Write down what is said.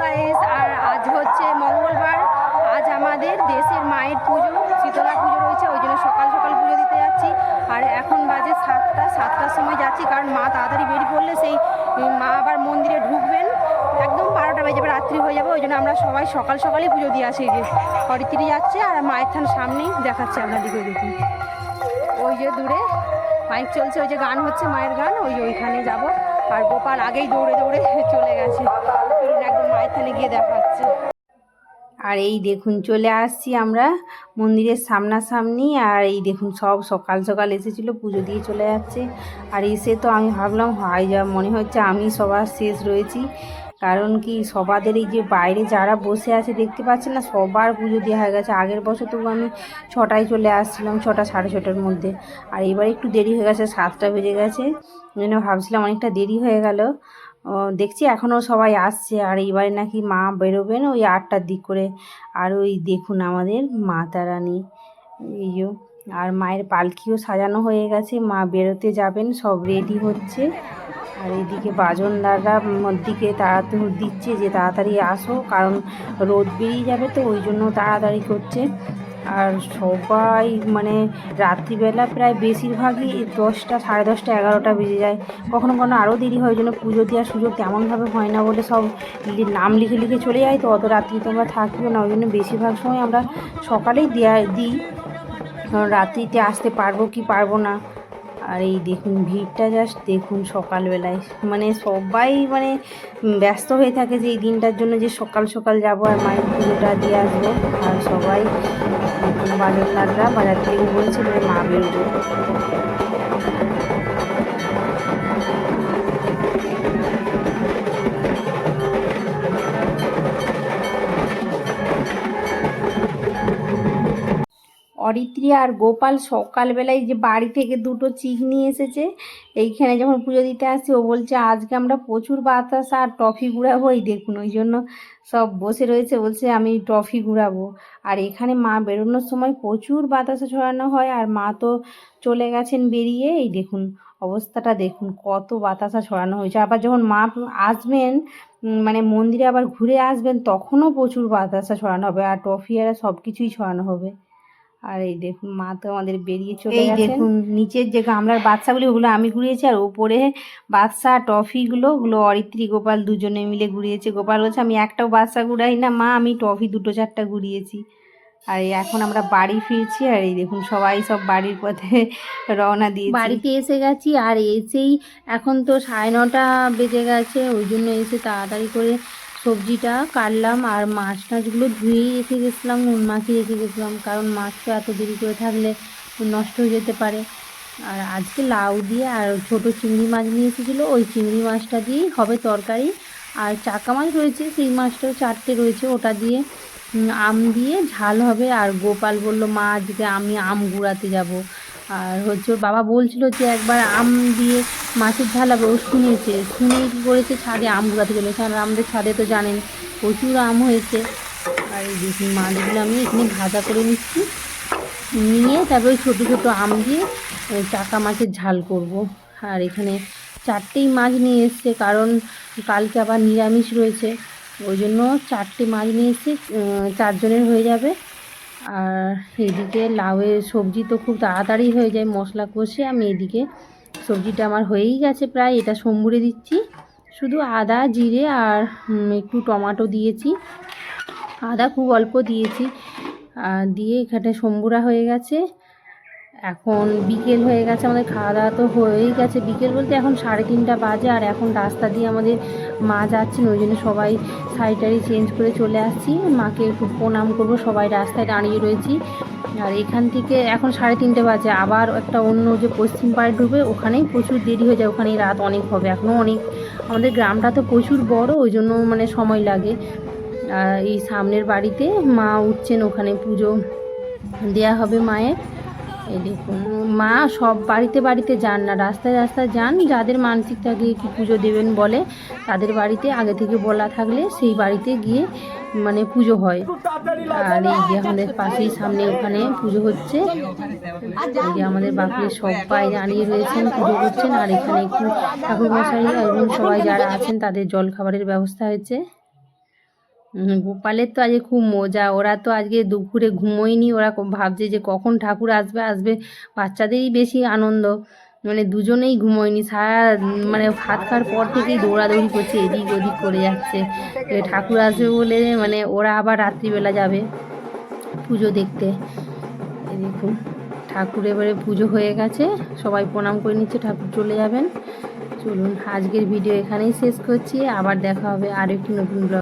Guys আর আজ হচ্ছে মঙ্গলবার। আজ আমাদের দেশের মায়ের পুজো, শীতলা পুজো রয়েছে, ওই জন্য সকাল সকাল পুজো দিতে যাচ্ছি। আর এখন বাজে সাতটা, সাতটার সময় যাচ্ছি, কারণ মা তাড়াতাড়ি বেরিয়ে পড়লে সেই মা আবার মন্দিরে ঢুকবেন। একদম বারোটা বেজে যাবে, রাত্রি হয়ে যাবে, ওই জন্য আমরা সবাই সকাল সকালই পুজো দিয়ে আসি যে হরিতিরি যাচ্ছে, আর মায়ের থান সামনেই দেখাচ্ছে আপনাদেরকে দেখুন ওই যে দূরে মাইক চলছে, ওই যে গান হচ্ছে মায়ের গান, ওই যে ওইখানে যাব। আর গোপাল আগেই দৌড়ে দৌড়ে চলে গেছে। আর এই দেখুন, চলে আসছি আমরা মন্দিরের সামনাসামনি। আর এই দেখুন, সব সকাল সকাল এসেছিল, পুজো দিয়ে চলে যাচ্ছে। আর এসে তো আমি ভাবলাম, হয় যা, মনে হচ্ছে আমি সবার শেষ রয়েছি। কারণ কি, সবাদের এই যে বাইরে যারা বসে আছে, দেখতে পাচ্ছেন না, সবার পুজো দেওয়া হয়ে গেছে। আগের বছর তবু আমি ছটায় চলে আসছিলাম, ছটা, সাড়ে ছটার মধ্যে। আর এবার একটু দেরি হয়ে গেছে, সাতটা বেজে গেছে। জন্য ভাবছিলাম অনেকটা দেরি হয়ে গেল। দেখছি এখনও সবাই আসছে। আর এইবারে নাকি মা বেরোবেন ওই আটটার দিক করে। আর ওই দেখুন আমাদের মা তারানি এই যে, আর মায়ের পালকিও সাজানো হয়ে গেছে। মা বেরোতে যাবেন, সব রেডি হচ্ছে। আর এদিকে বাজনদাররা দিকে তাড়াতাড়ি দিচ্ছে যে তাড়াতাড়ি আসো, কারণ রোদ বেরিয়ে যাবে তো, ওই জন্য তাড়াতাড়ি করছে। আর সবাই মানে রাত্রিবেলা প্রায় বেশিরভাগই দশটা, সাড়ে দশটা, এগারোটা বেজে যায়। কখনো কখনো আরও দেরি হয় জন্য পুজো দেওয়ার সুযোগ তেমনভাবে হয় না বলে সব নাম লিখে লিখে চলে যায় তো অত রাত্রি তো আমরা থাকিও না, ওই জন্য বেশিরভাগ সময় আমরা সকালেই দেওয়া দিই। কারণ রাত্রিতে আসতে পারব কি পারব না। আর এই দেখুন ভিড়টা জাস্ট দেখুন সকালবেলায়। মানে সবাই মানে ব্যস্ত হয়ে থাকে যে এই দিনটার জন্য যে সকাল সকাল যাব আর মায়ের পুজোটা দিয়ে আসব। আর সবাই বাজারদাররা বাজার থেকে বলছিল মা বেরোবে। অরিত্রী আর গোপাল সকালবেলায় যে বাড়ি থেকে দুটো চিক নিয়ে এসেছে, এইখানে যখন পুজো দিতে আসছি, ও বলছে, আজকে আমরা প্রচুর বাতাস আর টফি ঘুরাবো এই দেখুন, ওই জন্য সব বসে রয়েছে, বলছে, আমি টফি ঘুরাবো আর এখানে মা বেরোনোর সময় প্রচুর বাতাসা ছড়ানো হয়, আর মা তো চলে গেছেন বেরিয়ে। এই দেখুন, অবস্থাটা দেখুন, কত বাতাসা ছড়ানো হয়েছে। আবার যখন মা আসবেন মানে মন্দিরে আবার ঘুরে আসবেন, তখনও প্রচুর বাতাসা ছড়ানো হবে, আর টফি আর সব কিছুই ছড়ানো হবে। আর এই দেখুন মা তো আমাদের বেরিয়ে চলে এই দেখুন, নিচের যে গামলার বাচ্চাগুলি ওগুলো আমি ঘুরিয়েছি আর উপরে বাচ্চা টফিগুলো ওগুলো অরিত্রী গোপাল দুজনে মিলে ঘুরিয়েছে। গোপাল বলছে আমি একটাও বাচ্চা ঘুরাই না মা আমি টফি দুটো চারটা ঘুরিয়েছি। আর এখন আমরা বাড়ি ফিরছি আর এই দেখুন সবাই সব বাড়ির পথে রওনা দিয়ে বাড়িতে এসে গেছি আর এসেই এখন তো সাড়ে নটা বেজে গেছে ওই জন্য এসে তাড়াতাড়ি করে সবজিটা কাটলাম আর মাছ টাছগুলো ধুয়েই রেখে গেছিলাম, নুন মাখিয়ে রেখে গেছিলাম, কারণ মাছ তো এত দেরি করে থাকলে নষ্ট হয়ে যেতে পারে। আর আজকে লাউ দিয়ে আর ছোট চিংড়ি মাছ নিয়ে এসেছিল, ওই চিংড়ি মাছটা দিয়েই হবে তরকারি। আর চাকা মাছ রয়েছে, সেই মাছটাও চারটে রয়েছে, ওটা দিয়ে আম দিয়ে ঝাল হবে। আর গোপাল বলল, মা, আজকে আমি আম গুড়াতে যাব। আর হচ্ছে বাবা বলছিল যে একবার আম দিয়ে মাছের ঝাল হবে, ও শুনেছে, শুনে কী করেছে ছাদে আম গুড়াতে চলেছে আর আমাদের ছাদে তো জানেন প্রচুর আম হয়েছে। আর এই মাছগুলো আমি এখানে ভাজা করে নিচ্ছি, নিয়ে তারপরে ওই ছোটো ছোটো আম দিয়ে চাকা মাছের ঝাল করব। আর এখানে চারটেই মাছ নিয়ে এসছে, কারণ কালকে আবার নিরামিষ রয়েছে, ওই জন্য চারটে মাছ নিয়ে এসছে চারজনের হয়ে যাবে। আর এদিকে লাউয়ের সবজি তো খুব তাড়াতাড়ি হয়ে যায়, মশলা কষে আমি এদিকে সবজিটা আমার হয়েই গেছে প্রায়, এটা সম্বুরে দিচ্ছি। শুধু আদা, জিরে আর একটু টমাটো দিয়েছি। আদা খুব অল্প দিয়েছি। আর দিয়ে এখানে সম্বুরা হয়ে গেছে। এখন বিকেল হয়ে গেছে, আমাদের খাওয়া দাওয়া তো হয়েই গেছে। বিকেল বলতে এখন সাড়ে তিনটা বাজে আর এখন রাস্তা দিয়ে আমাদের মা যাচ্ছেন, ওই জন্য সবাই শাড়ি চেঞ্জ করে চলে আসছি। মাকে একটু প্রণাম করব, সবাই রাস্তায় দাঁড়িয়ে রয়েছি। আর এখান থেকে এখন সাড়ে তিনটে বাজে, আবার একটা অন্য যে পশ্চিম পাড়ে ঢুকবে, ওখানেই প্রচুর দেরি হয়ে যায়, ওখানেই রাত অনেক হবে। এখনও অনেক, আমাদের গ্রামটা তো প্রচুর বড়, ওই জন্য মানে সময় লাগে। এই সামনের বাড়িতে মা উঠছেন, ওখানে পুজো দেয়া হবে মায়ের। এই দেখুন, মা সব বাড়িতে বাড়িতে যান না, রাস্তায় রাস্তায় যান, যাদের মানসিক থাকে কি পুজো দেবেন বলে, তাদের বাড়িতে আগে থেকে বলা থাকলে সেই বাড়িতে গিয়ে মানে পুজো হয়। আর এই যে আমাদের পাশেই সামনে ওখানে পুজো হচ্ছে, এই যে আমাদের বাপের সবাই দাঁড়িয়ে রয়েছেন, পুজো করছেন, আর এখানে একটু ঠাকুর মশাই এবং সবাই যারা আছেন, তাদের জল খাবারের ব্যবস্থা হয়েছে। গোপালের তো আজকে খুব মজা। ওরা তো আজকে দুপুরে ঘুমোয়নি। ওরা ভাবছে যে কখন ঠাকুর আসবে আসবে। বাচ্চাদেরই বেশি আনন্দ। মানে দুজনেই ঘুমোয়নি। সারা মানে ভাত খাওয়ার পর থেকেই দৌড়াদৌড়ি করছে, এদিক ওদিক করে যাচ্ছে। ঠাকুর আসবে বলে মানে ওরা আবার রাত্রিবেলা যাবে পুজো দেখতে। দেখুন, ঠাকুর এবারে পুজো হয়ে গেছে। সবাই প্রণাম করে নিচ্ছে, ঠাকুর চলে যাবেন। চলুন, আজকের ভিডিও এখানেই শেষ করছি। আবার দেখা হবে আরও একটি নতুন ব্লগ